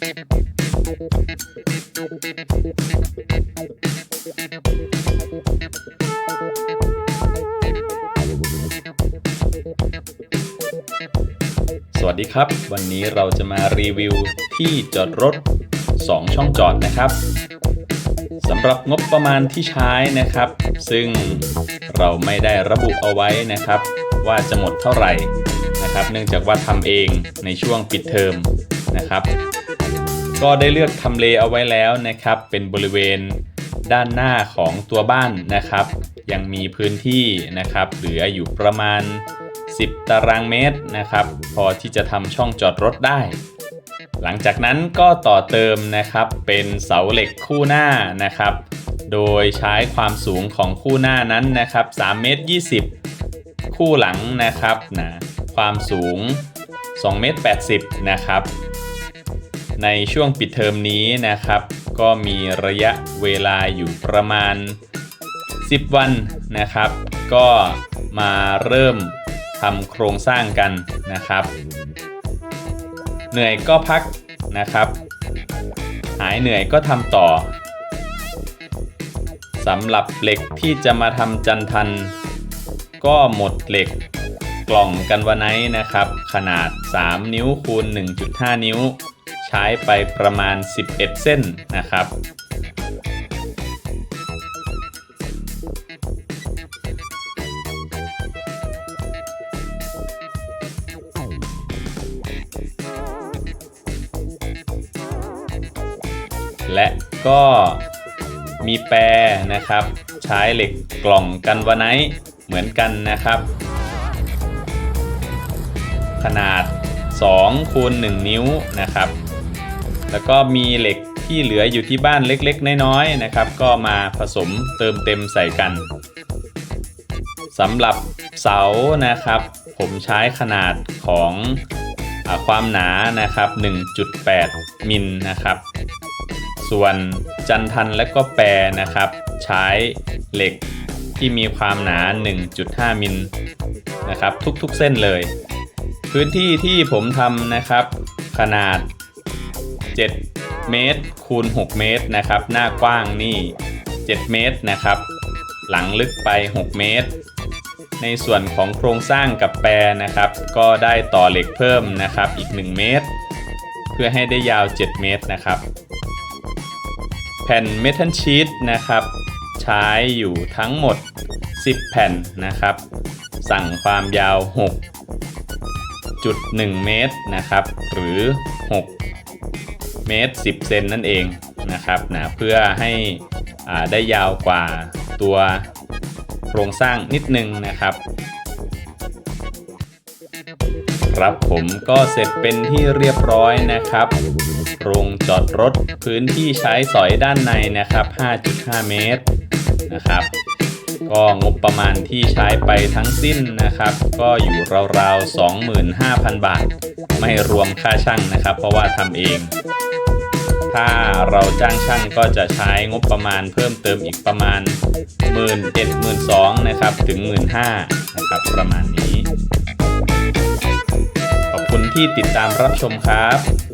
สวัสดีครับ วันนี้เราจะมารีวิวที่จอดรถ 2 ช่องจอดนะครับสำหรับงบประมาณที่ใช้นะครับ ซึ่งเราไม่ได้ระบุเอาไว้นะครับ ว่าจะหมดเท่าไหร่นะครับ เนื่องจากว่าทำเองในช่วงปิดเทอมนะครับ ก็ได้เลือกทำเลเอาไว้แล้วนะครับ เป็นบริเวณด้านหน้าของตัวบ้านนะครับ ยังมีพื้นที่นะครับ เหลืออยู่ประมาณ 10 ตารางเมตรนะครับ พอที่จะทำช่องจอดรถได้ หลังจากนั้นก็ต่อเติมนะครับ เป็นเสาเหล็กคู่หน้านะครับ โดยใช้ความสูงของคู่หน้านั้นนะครับ3เมตร20 คู่หลังนะครับนะความสูง2เมตร80นะครับ ในช่วงปิดเทอมนี้นะครับ ก็มีระยะเวลาอยู่ประมาณ 10 วันนะครับ ก็มาเริ่มทำโครงสร้างกันนะครับ เหนื่อยก็พักนะครับ หายเหนื่อยก็ทำต่อสำหรับเหล็กที่จะมาทำจันทัน ก็หมดเหล็กกล่องกันวาไนนะครับ ขนาด 3 นิ้วคูณ1.5 นิ้ว ใช้ไปประมาณ 11 เส้นนะครับ และก็มีแปรนะครับ ใช้เหล็กกล่องกันวาไนเหมือนกันนะครับ ขนาด2คูณ1นิ้วนะครับ แล้วก็มีเหล็กที่เหลืออยู่ที่บ้านเล็กๆ น้อยๆนะครับ ก็มาผสมเติมเต็มใส่กันสำหรับเสานะครับ ผมใช้ขนาดของอความหนานะครับ 1.8 มิลนะครับ ส่วนจันทันและก็แปรนะครับ ใช้เหล็กที่มีความหนา 1.5 มิลนะครับ ทุกๆเส้นเลย พื้นที่ที่ผมทำนะครับขนาด 7 เมตร คูณ 6 เมตรนะครับ หน้ากว้างนี่ 7 เมตรนะครับ หลังลึกไป 6 เมตร ในส่วนของโครงสร้างกับแปรนะครับ ก็ได้ต่อเหล็กเพิ่มนะครับอีก 1 เมตร เพื่อให้ได้ยาว 7 เมตรนะครับ แผ่นเมทัลชีตนะครับ ใช้อยู่ทั้งหมด 10 แผ่นนะครับ สั่งความยาว 6.1เมตรนะครับ หรือ 6 เมตร10เซนนั่นเองนะครับนะเพื่อให้ได้ยาวกว่าตัวโครงสร้างนิดนึงนะครับ ครับผมก็เสร็จเป็นที่เรียบร้อยนะครับโรงจอดรถพื้นที่ใช้สอยด้านในนะครับ 5.5 เมตรนะครับ ก็งบประมาณที่ใช้ไปทั้งสิ้นนะครับ ก็อยู่ราวๆ 25,000 บาท ไม่รวมค่าช่างนะครับ เพราะว่าทำเอง ถ้าเราจ้างช่างก็จะใช้งบประมาณเพิ่มเติมอีกประมาณ 1 7 0 0 0 0นะครับถึง 1 5 0 0 0นะครับประมาณนี้ ขอบคุณที่ติดตามรับชมครับ